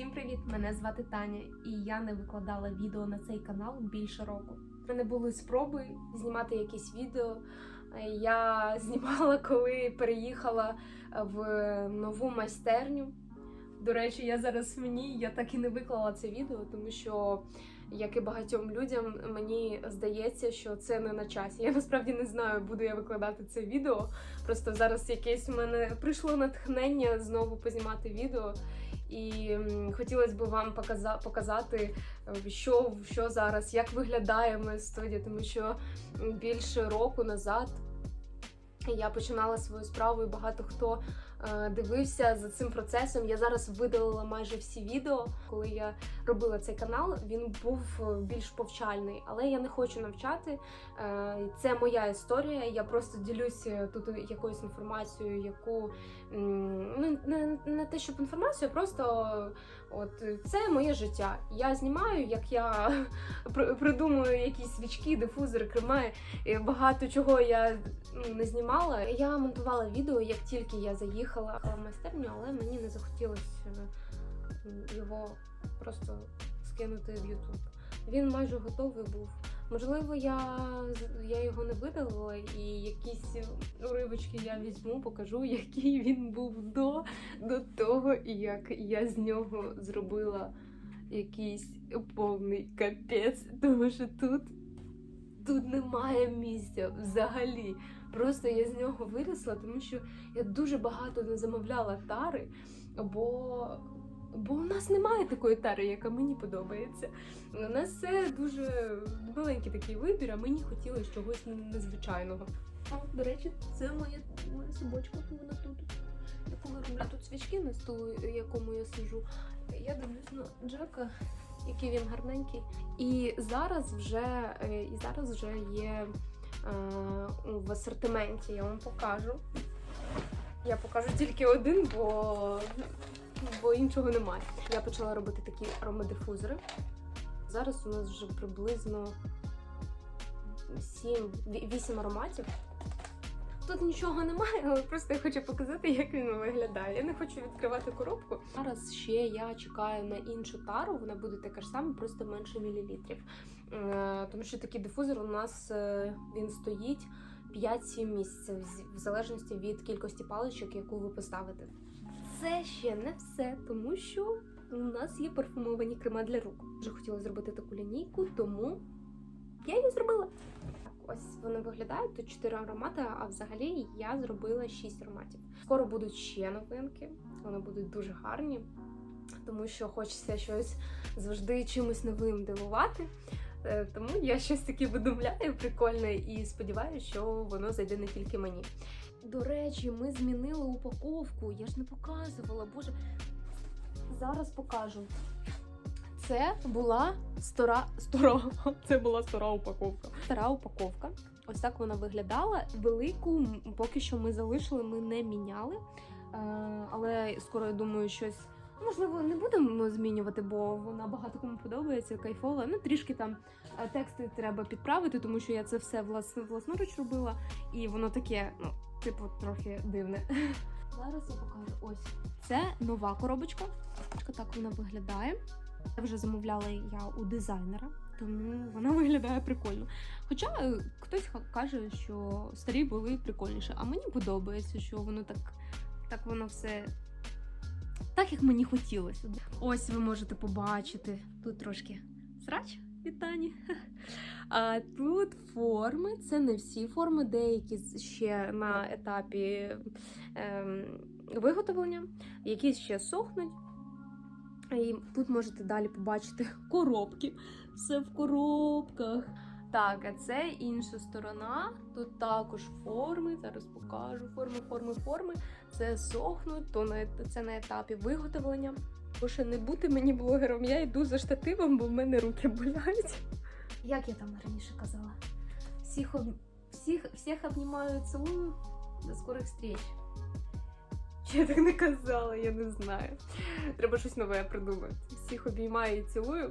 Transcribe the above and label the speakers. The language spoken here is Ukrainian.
Speaker 1: Всім привіт! Мене звати Таня, і я не викладала відео на цей канал більше року. У мене були спроби знімати якісь відео. Е, Я знімала, коли переїхала в нову майстерню. До речі, я зараз в ній, я так і не виклала це відео, тому що, як і багатьом людям, мені здається, що це не на часі. Я насправді не знаю, буду я викладати це відео. Просто зараз якесь в мене прийшло натхнення знову познімати відео. І хотілося б вам показа- показати, що, що зараз, як виглядає моя студія, тому що більше року назад я починала свою справу, і багато хто дивився за цим процесом. Я зараз видалила майже всі відео. Коли я робила цей канал, він був е, більш повчальний, але я не хочу навчати. Е, Це моя історія. Я просто ділюся тут якоюсь інформацією, яку ну не, не те, щоб інформацію, просто от це моє життя. Я знімаю, як я придумую якісь свічки, дифузори, креми. Багато чого я ну, не знімала. Я монтувала відео, як тільки я заїхала в майстерню, але мені не захотілося е, його просто скинути в YouTube. Він майже готовий був. Можливо, я, я його не видалила, і якісь уривочки я візьму, покажу, який він був до, до того, як я з нього зробила якийсь повний капець, тому що тут, тут немає місця взагалі. Просто я з нього виросла, тому що я дуже багато не замовляла тари, бо, бо у нас немає такої тари, яка мені подобається. У нас це дуже маленький такий вибір, а мені хотілося чогось незвичайного. А, до речі, це моя, моя собачка, вона тут. Я коли роблю тут свічки на столу, якому я сижу, я дивлюсь на Джека, який він гарненький. І зараз вже, е, і зараз вже є е, в асортименті, я вам покажу. Я покажу тільки один, бо, бо іншого немає. Я почала робити такі аромадифузори. Зараз у нас вже приблизно 7-8 ароматів. Тут нічого немає, але просто я хочу показати, як він виглядає. Я не хочу відкривати коробку. Зараз ще я чекаю на іншу тару. Вона буде така ж сама, просто менше мілілітрів. Е, Тому що такий дифузор у нас е, він стоїть 5-7 місяців, в залежності від кількості паличок, яку ви поставите. Це ще не все, тому що у нас є парфумовані крема для рук. Вже хотіла зробити таку лінійку, тому я її зробила. Ось вони виглядають. Тут 4 аромати, а взагалі я зробила 6 ароматів. Скоро будуть ще новинки, вони будуть дуже гарні, тому що хочеться щось завжди чимось новим дивувати. Е, Тому я щось таке видумляю прикольне і сподіваюся, що воно зайде не тільки мені. До речі, ми змінили упаковку. Я ж не показувала. Боже, зараз покажу. Це була стара, стара, це була стара упаковка. Стара упаковка. Ось так вона виглядала. Велику поки що ми залишили, ми не міняли. Е, але скоро я думаю, щось. Можливо, не будемо змінювати, бо вона багато кому подобається, кайфова. Ну, трішки там е, тексти треба підправити, тому що я це все влас, власноруч робила, і воно таке, ну, типу, трохи дивне. Зараз я покажу. Ось це нова коробочка. Так вона виглядає. Я вже замовляла я у дизайнера, тому вона виглядає прикольно. Хоча е, хтось каже, що старі були прикольніше, а мені подобається, що воно так, так воно все. Так, як мені хотілося. Ось ви можете побачити. Тут трошки срач від Тані. А тут форми. Це не всі форми, деякі ще на етапі ем, виготовлення, якісь ще сохнуть. І тут можете далі побачити коробки. Все в коробках. Так, а це інша сторона. Тут також форми. Зараз покажу форми, форми, форми. Це сохнуть, то на це на етапі виготовлення. Бо ще не бути мені блогером, я йду за штативом, бо в мене руки болять. Як я там раніше казала? Всіх, об... всіх, всіх обнімаю, цілую. До скорих встреч. Я так не казала, я не знаю. Треба щось нове придумати. Всіх обіймаю і цілую.